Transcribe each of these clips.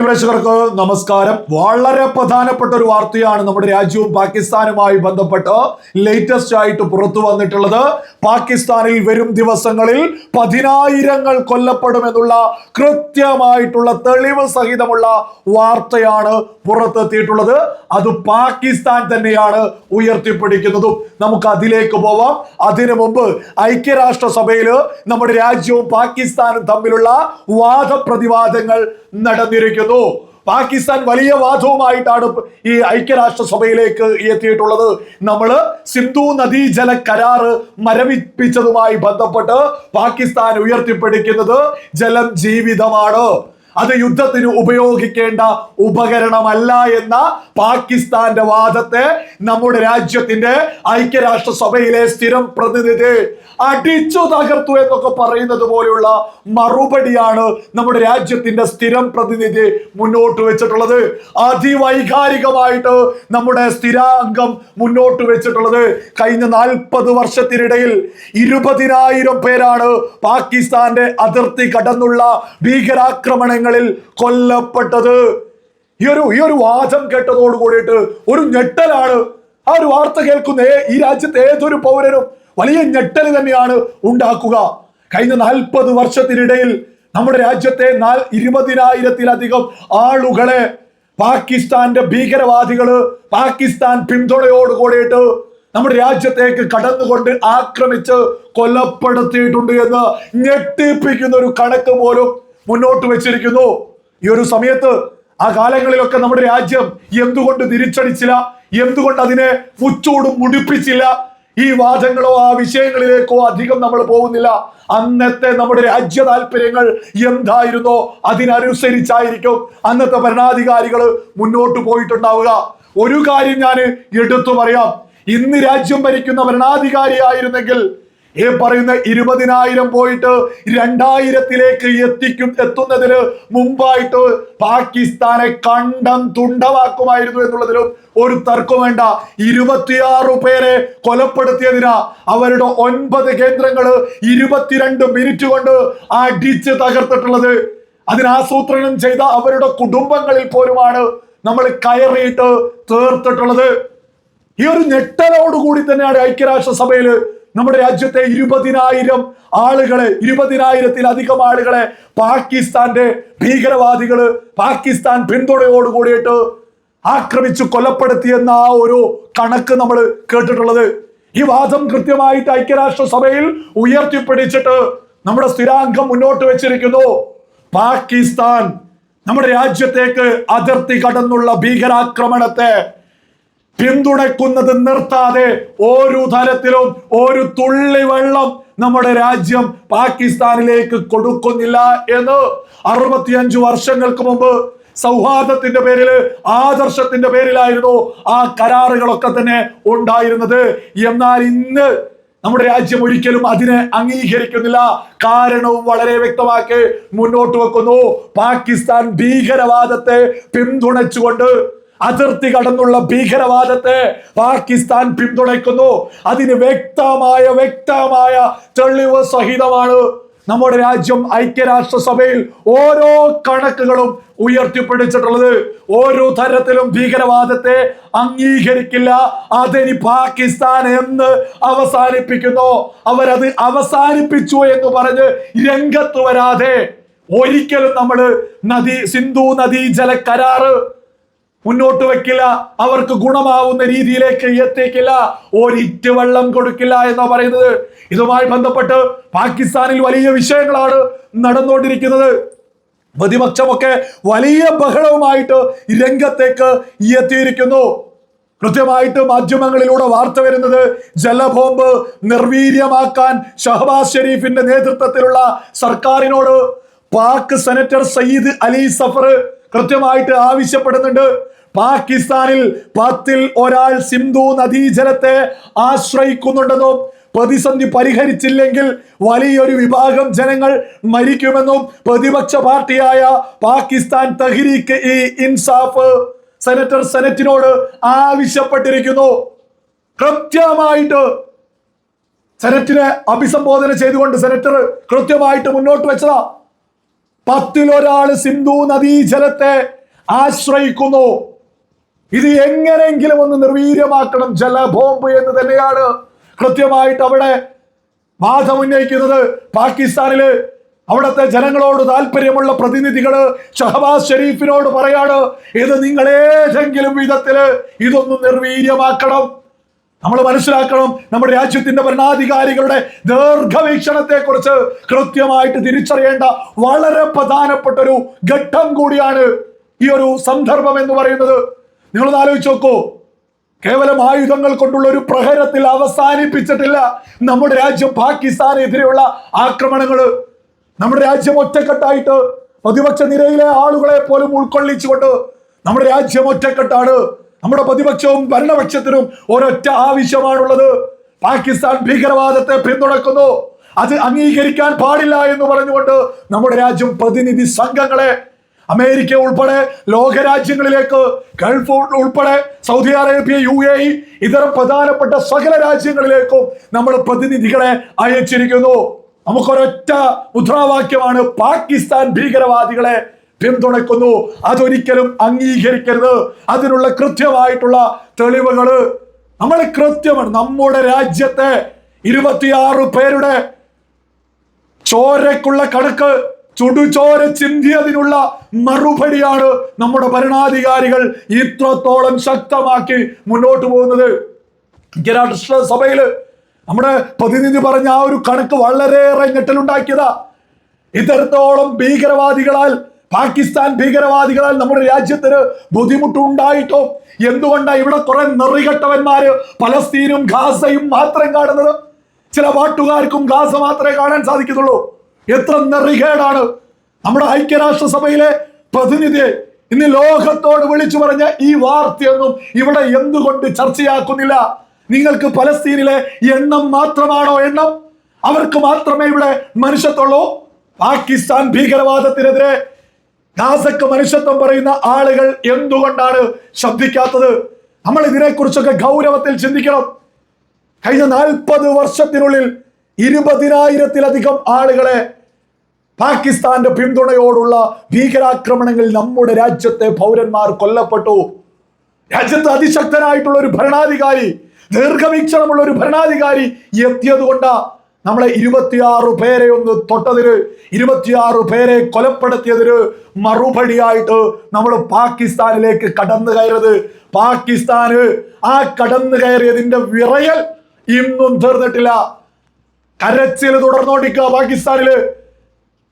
പ്രേക്ഷകർക്ക് നമസ്കാരം. വളരെ പ്രധാനപ്പെട്ട ഒരു വാർത്തയാണ് നമ്മുടെ രാജ്യവും പാകിസ്ഥാനുമായി ബന്ധപ്പെട്ട് ലേറ്റസ്റ്റ് ആയിട്ട് പുറത്തു വന്നിട്ടുള്ളത്. പാകിസ്ഥാനിൽ വരും ദിവസങ്ങളിൽ പതിനായിരങ്ങൾ കൊല്ലപ്പെടുമെന്നുള്ള കൃത്യമായിട്ടുള്ള തെളിവ് സഹിതമുള്ള വാർത്തയാണ് പുറത്തെത്തിയിട്ടുള്ളത്. അത് പാകിസ്ഥാൻ തന്നെയാണ് ഉയർത്തിപ്പിടിക്കുന്നതും. നമുക്ക് അതിലേക്ക് പോവാം. അതിനു മുമ്പ് ഐക്യരാഷ്ട്രസഭയിൽ നമ്മുടെ രാജ്യവും പാകിസ്ഥാനും തമ്മിലുള്ള വാദപ്രതിവാദങ്ങൾ നടന്നിരിക്കുന്നു. പാകിസ്ഥാൻ വലിയ വാദവുമായിട്ടാണ് ഈ ഐക്യരാഷ്ട്ര സഭയിലേക്ക് എത്തിയിട്ടുള്ളത്. നമ്മൾ സിന്ധു നദീജല കരാറ് മരവിപ്പിച്ചതുമായി ബന്ധപ്പെട്ട് പാകിസ്ഥാൻ ഉയർത്തിപ്പിടിക്കുന്നത് ജലം ജീവിതമാണ്. അത് യുദ്ധത്തിന് ഉപയോഗിക്കേണ്ട ഉപകരണമല്ല എന്ന പാകിസ്ഥാന്റെ വാദത്തെ നമ്മുടെ രാജ്യത്തിന്റെ ഐക്യരാഷ്ട്ര സഭയിലെ സ്ഥിരം പ്രതിനിധി അടിച്ചു തകർത്തു എന്നൊക്കെ പറയുന്നത് പോലെയുള്ള മറുപടിയാണ് നമ്മുടെ രാജ്യത്തിന്റെ സ്ഥിരം പ്രതിനിധി മുന്നോട്ട് വെച്ചിട്ടുള്ളത്. അതിവൈകാരികമായിട്ട് നമ്മുടെ സ്ഥിരാംഗം മുന്നോട്ട് വെച്ചിട്ടുള്ളത് കഴിഞ്ഞ നാൽപ്പത് വർഷത്തിനിടയിൽ ഇരുപതിനായിരം പേരാണ് പാകിസ്ഥാന്റെ അതിർത്തി കടന്നുള്ള ഭീകരാക്രമണങ്ങളിൽ കൊല്ലപ്പെട്ടത്. ഈ ഒരു ഈ ഒരു വാചം കേട്ടതോട് കൂടിയിട്ട് ഒരു ഞെട്ടലാണ്. ആ ഒരു വാർത്ത കേൾക്കുന്ന ഈ രാജ്യത്തെ ഏതൊരു പൗരനും വലിയ ഞെട്ടൽ തന്നെയാണ് ഉണ്ടാക്കുക. കഴിഞ്ഞ നാൽപ്പത് വർഷത്തിനിടയിൽ നമ്മുടെ രാജ്യത്തെ നാൽ ഇരുപതിനായിരത്തിലധികം ആളുകളെ പാകിസ്ഥാന്റെ ഭീകരവാദികൾ പാകിസ്ഥാൻ പിന്തുണയോട് കൂടിയിട്ട് നമ്മുടെ രാജ്യത്തേക്ക് കടന്നുകൊണ്ട് ആക്രമിച്ച് കൊലപ്പെടുത്തിയിട്ടുണ്ട് എന്ന് ഞെട്ടിപ്പിക്കുന്ന ഒരു കണക്ക് പോലും മുന്നോട്ട് വെച്ചിരിക്കുന്നു. ഈ ഒരു സമയത്ത് ആ കാലങ്ങളിലൊക്കെ നമ്മുടെ രാജ്യം എന്തുകൊണ്ട് തിരിച്ചടിച്ചില്ല? എന്തുകൊണ്ട് അതിനെ പുച്ചൂടും മുടിപ്പിച്ചില്ല? ഈ വാദങ്ങളോ ആ വിഷയങ്ങളിലേക്കോ അധികം നമ്മൾ പോകുന്നില്ല. അന്നത്തെ നമ്മുടെ രാജ്യ താല്പര്യങ്ങൾ എന്തായിരുന്നോ? അതിനനുസരിച്ചായിരിക്കും അന്നത്തെ ഭരണാധികാരികൾ മുന്നോട്ട് പോയിട്ടുണ്ടാവുക. ഒരു കാര്യം ഞാൻ എടുത്തു പറയാം. ഇന്ന് രാജ്യം ഭരിക്കുന്ന ഭരണാധികാരിയായിരുന്നെങ്കിൽ ഈ പറയുന്ന ഇരുപതിനായിരം പോയിട്ട് രണ്ടായിരത്തിലേക്ക് എത്തിക്കും എത്തുന്നതിന് മുമ്പായിട്ട് പാകിസ്ഥാനെ കണ്ടം തുണ്ടമാക്കുമായിരുന്നു എന്നുള്ളതിലും ഒരു തർക്കം വേണ്ട. ഇരുപത്തിയാറ് പേരെ കൊലപ്പെടുത്തിയതിനാ അവരുടെ ഒൻപത് കേന്ദ്രങ്ങൾ ഇരുപത്തിരണ്ട് മിനിറ്റ് കൊണ്ട് അടിച്ച് തകർത്തിട്ടുള്ളത്. അതിനാസൂത്രണം ചെയ്ത അവരുടെ കുടുംബങ്ങളിൽ പോലുമാണ് നമ്മൾ കയറിയിട്ട് തീർത്തിട്ടുള്ളത്. ഈ ഒരു ഞെട്ടലോടുകൂടി തന്നെയാണ് ഐക്യരാഷ്ട്രസഭയിൽ നമ്മുടെ രാജ്യത്തെ ഇരുപതിനായിരം ആളുകളെ ഇരുപതിനായിരത്തിലധികം ആളുകളെ പാകിസ്ഥാന്റെ ഭീകരവാദികൾ പാകിസ്ഥാൻ പിന്തുണയോട് കൂടിയിട്ട് ആക്രമിച്ചു കൊലപ്പെടുത്തിയെന്ന ആ ഒരു കണക്ക് നമ്മൾ കേട്ടിട്ടുള്ളത്. ഈ വാദം കൃത്യമായിട്ട് ഐക്യരാഷ്ട്ര സഭയിൽ ഉയർത്തിപ്പിടിച്ചിട്ട് നമ്മുടെ സ്ഥിരാംഗം മുന്നോട്ട് വെച്ചിരിക്കുന്നു. പാകിസ്ഥാൻ നമ്മുടെ രാജ്യത്തേക്ക് അതിർത്തി കടന്നുള്ള ഭീകരാക്രമണത്തെ പിന്തുണയ്ക്കുന്നത് നിർത്താതെ ഒരു തരത്തിലും ഒരു തുള്ളി വെള്ളം നമ്മുടെ രാജ്യം പാകിസ്ഥാനിലേക്ക് കൊടുക്കുന്നില്ല എന്ന് അറുപത്തിയഞ്ചു വർഷങ്ങൾക്ക് മുമ്പ് സൗഹാർദ്ദത്തിന്റെ പേരിൽ ആദർശത്തിന്റെ പേരിലായിരുന്നു ആ കരാറുകളൊക്കെ തന്നെ ഉണ്ടായിരുന്നത്. എന്നാൽ ഇന്ന് നമ്മുടെ രാജ്യം ഒരിക്കലും അതിനെ അംഗീകരിക്കുന്നില്ല. കാരണവും വളരെ വ്യക്തമാക്കി മുന്നോട്ട് വെക്കുന്നു. പാകിസ്ഥാൻ ഭീകരവാദത്തെ പിന്തുണച്ചുകൊണ്ട് അതിർത്തി കടന്നുള്ള ഭീകരവാദത്തെ പാകിസ്ഥാൻ പിന്തുണയ്ക്കുന്നു. അതിന് വ്യക്തമായ വ്യക്തമായ തെളിവ് സഹിതമാണ് നമ്മുടെ രാജ്യം ഐക്യരാഷ്ട്രസഭയിൽ ഓരോ കണക്കുകളും ഉയർത്തിപ്പിടിച്ചിട്ടുള്ളത്. ഓരോ തരത്തിലും ഭീകരവാദത്തെ അംഗീകരിക്കില്ല. അതിനി പാകിസ്ഥാൻ എന്ന് അവസാനിപ്പിക്കുന്നു. അവരത് അവസാനിപ്പിച്ചു എന്ന് പറഞ്ഞ് രംഗത്ത് വരാതെ ഒരിക്കലും നമ്മൾ നദി സിന്ധു നദീ ജല കരാറ് മുന്നോട്ട് വെക്കില്ല. അവർക്ക് ഗുണമാവുന്ന രീതിയിലേക്ക് എത്തിക്കില്ല. ഒരിറ്റ് വെള്ളം കൊടുക്കില്ല എന്നാ പറയുന്നത്. ഇതുമായി ബന്ധപ്പെട്ട് പാകിസ്ഥാനിൽ വലിയ വിഷയങ്ങളാണ് നടന്നുകൊണ്ടിരിക്കുന്നത്. പ്രതിപക്ഷമൊക്കെ വലിയ ബഹളവുമായിട്ട് രംഗത്തേക്ക് എത്തിയിരിക്കുന്നു. കൃത്യമായിട്ട് മാധ്യമങ്ങളിലൂടെ വാർത്ത വരുന്നത് ജലബോംബ് നിർവീര്യമാക്കാൻ ഷഹബാസ് ഷെരീഫിന്റെ നേതൃത്വത്തിലുള്ള സർക്കാരിനോട് പാക് സെനറ്റർ സയ്യിദ് അലി സഫർ കൃത്യമായിട്ട് ആവശ്യപ്പെടുന്നുണ്ട്. പാകിസ്ഥാനിൽ പത്തിൽ ഒരാൾ സിന്ധു നദീജലത്തെ ആശ്രയിക്കുന്നുണ്ടെന്നും പ്രതിസന്ധി പരിഹരിച്ചില്ലെങ്കിൽ വലിയൊരു വിഭാഗം ജനങ്ങൾ മരിക്കുമെന്നും പ്രതിപക്ഷ പാർട്ടിയായ പാകിസ്ഥാൻ തഹ്രീക്ക് ഇ ഇൻസാഫ് സെനറ്റർ സെനറ്റിനോട് ആവശ്യപ്പെട്ടിരിക്കുന്നു. കൃത്യമായിട്ട് സെനറ്റിനെ അഭിസംബോധന ചെയ്തുകൊണ്ട് സെനറ്റർ കൃത്യമായിട്ട് മുന്നോട്ട് വെച്ചതാ. പത്തിലൊരാൾ സിന്ധു നദീജലത്തെ ആശ്രയിക്കുന്നു. ഇത് എങ്ങനെയെങ്കിലും ഒന്ന് നിർവീര്യമാക്കണം. ജലബോംബ് എന്ന് തന്നെയാണ് കൃത്യമായിട്ട് അവിടെ വാദം ഉന്നയിക്കുന്നത്. പാകിസ്ഥാനിൽ അവിടുത്തെ ജനങ്ങളോട് താല്പര്യമുള്ള പ്രതിനിധികൾ ഷഹബാസ് ഷെരീഫിനോട് പറയാണ് ഇത് നിങ്ങൾ ഏതെങ്കിലും വിധത്തിൽ ഇതൊന്ന് നിർവീര്യമാക്കണം. നമ്മൾ മനസ്സിലാക്കണം നമ്മുടെ രാജ്യത്തിന്റെ ഭരണാധികാരികളുടെ ദീർഘവീക്ഷണത്തെ കുറിച്ച് കൃത്യമായിട്ട് തിരിച്ചറിയേണ്ട വളരെ പ്രധാനപ്പെട്ട ഒരു ഘട്ടം കൂടിയാണ് ഈ ഒരു സന്ദർഭം എന്ന് പറയുന്നത്. നിങ്ങളൊന്ന് ആലോചിച്ച് നോക്കൂ. കേവലം ആയുധങ്ങൾ കൊണ്ടുള്ള ഒരു പ്രഹരത്തിൽ അവസാനിപ്പിച്ചിട്ടില്ല നമ്മുടെ രാജ്യം പാകിസ്ഥാനെതിരെയുള്ള ആക്രമണങ്ങൾ നമ്മുടെ രാജ്യം ഒറ്റക്കെട്ടായിട്ട് പ്രതിപക്ഷ നിരയിലെ ആളുകളെ പോലും ഉൾക്കൊള്ളിച്ചുകൊണ്ട് നമ്മുടെ രാജ്യം ഒറ്റക്കെട്ടാണ്. നമ്മുടെ പ്രതിപക്ഷവും ഭരണപക്ഷത്തിനും ഒരൊറ്റ ആവശ്യമാണുള്ളത്. പാകിസ്ഥാൻ ഭീകരവാദത്തെ പിന്തുണക്കുന്നു. അത് അംഗീകരിക്കാൻ പാടില്ല എന്ന് പറഞ്ഞുകൊണ്ട് നമ്മുടെ രാജ്യം പ്രതിനിധി സംഘങ്ങളെ അമേരിക്ക ഉൾപ്പെടെ ലോകരാജ്യങ്ങളിലേക്ക് ഗൾഫ് ഉൾപ്പെടെ Saudi Arabia U A E ഇതര പ്രധാനപ്പെട്ട സകല രാജ്യങ്ങളിലേക്കും നമ്മൾ പ്രതിനിധികളെ അയച്ചിരിക്കുന്നു. നമുക്കൊരൊറ്റ മുദ്രാവാക്യമാണ് പാകിസ്ഥാൻ ഭീകരവാദികളെ പിന്തുണയ്ക്കുന്നു. അതൊരിക്കലും അംഗീകരിക്കരുത്. അതിനുള്ള കൃത്യമായിട്ടുള്ള തെളിവുകൾ നമ്മൾ കൃത്യമാണ്. നമ്മുടെ രാജ്യത്തെ ഇരുപത്തിയാറ് പേരുടെ ചോരക്കുള്ള കണക്ക് ചുടുചോര ചിന്തിയതിനുള്ള മറുപടിയാണ് നമ്മുടെ ഭരണാധികാരികൾ ഇത്രത്തോളം ശക്തമാക്കി മുന്നോട്ട് പോകുന്നത്. ഐക്യരാഷ്ട്ര സഭയിൽ നമ്മുടെ പ്രതിനിധി പറഞ്ഞ ആ ഒരു കണക്ക് വളരെയേറെ ഞെട്ടലുണ്ടാക്കിയതാ. ഇത്തരത്തോളം ഭീകരവാദികളാൽ പാകിസ്ഥാൻ ഭീകരവാദികളാൽ നമ്മുടെ രാജ്യത്തിന് ബുദ്ധിമുട്ടുണ്ടായിട്ടോ? എന്തുകൊണ്ടാണ് ഇവിടെ കുറെ നെറികെട്ടവന്മാര് പലസ്തീനും ഗാസയും മാത്രം കാണുന്നത്? ചില വാട്ടുകാർക്കും ഗാസ മാത്രമേ കാണാൻ സാധിക്കുന്നുള്ളൂ എത്ര നെറികേടാണ്. നമ്മുടെ ഐക്യരാഷ്ട്രസഭയിലെ പ്രതിനിധിയെ ഇന്ന് ലോകത്തോട് വിളിച്ചു പറഞ്ഞ ഈ വാർത്തയൊന്നും ഇവിടെ എന്തുകൊണ്ട് ചർച്ചയാക്കുന്നില്ല? നിങ്ങൾക്ക് പലസ്തീനിലെ എണ്ണം മാത്രമാണോ എണ്ണം? അവർക്ക് മാത്രമേ ഇവിടെ മനുഷ്യത്തുള്ളൂ പാകിസ്ഥാൻ ഭീകരവാദത്തിനെതിരെ ഗാസക്ക് മനുഷ്യത്വം പറയുന്ന ആളുകൾ എന്തുകൊണ്ടാണ് ശബ്ദിക്കാത്തത്? നമ്മൾ ഇതിനെക്കുറിച്ചൊക്കെ ഗൗരവത്തിൽ ചിന്തിക്കണം. കഴിഞ്ഞ നാൽപ്പത് വർഷത്തിനുള്ളിൽ ഇരുപതിനായിരത്തിലധികം ആളുകളെ പാകിസ്ഥാന്റെ പിന്തുണയോടുള്ള ഭീകരാക്രമണങ്ങളിൽ നമ്മുടെ രാജ്യത്തെ പൗരന്മാർ കൊല്ലപ്പെട്ടു. രാജ്യത്ത് അതിശക്തനായിട്ടുള്ള ഒരു ഭരണാധികാരി ദീർഘവീക്ഷണമുള്ള ഒരു ഭരണാധികാരി എത്തിയത് കൊണ്ടാ നമ്മളെ ഇരുപത്തിയാറ് പേരെ ഒന്ന് തൊട്ടതിന് ഇരുപത്തിയാറ് പേരെ കൊലപ്പെടുത്തിയതിന് മറുപടിയായിട്ട് നമ്മൾ പാകിസ്ഥാനിലേക്ക് കടന്നു കയറത് പാകിസ്ഥാന് ആ കടന്നു കയറിയതിന്റെ വിറയൽ ഇന്നും തീർന്നിട്ടില്ല. കരച്ചിൽ തുടർന്നോണ്ടിരിക്കുക പാകിസ്ഥാനിൽ.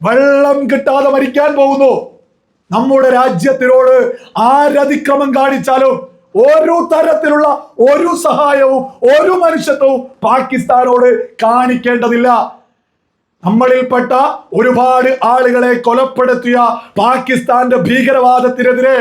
വെള്ളം കിട്ടാതെ മരിക്കാൻ പോകുന്നു. നമ്മുടെ രാജ്യത്തിനോട് ആരതിക്രമം കാണിച്ചാലും ഒരു തരത്തിലുള്ള ഒരു സഹായവും ഒരു മനുഷ്യത്വവും പാകിസ്ഥാനോട് കാണിക്കേണ്ടതില്ല. നമ്മളിൽപ്പെട്ട ഒരുപാട് ആളുകളെ കൊലപ്പെടുത്തിയ പാകിസ്ഥാന്റെ ഭീകരവാദത്തിനെതിരെ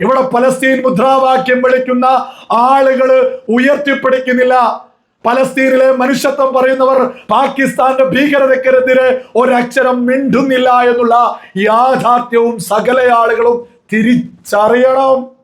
ഇവിടെ പലസ്തീൻ മുദ്രാവാക്യം വിളിക്കുന്ന ആളുകൾ ഉയർത്തിപ്പിടിക്കുന്നില്ല. പലസ്തീനിലെ മനുഷ്യത്വം പറയുന്നവർ പാകിസ്ഥാന്റെ ഭീകരതക്കെതിരെ ഒരക്ഷരം മിണ്ടുന്നില്ല എന്നുള്ള യാഥാർത്ഥ്യവും സകല ആളുകളും തിരിച്ചറിയണം.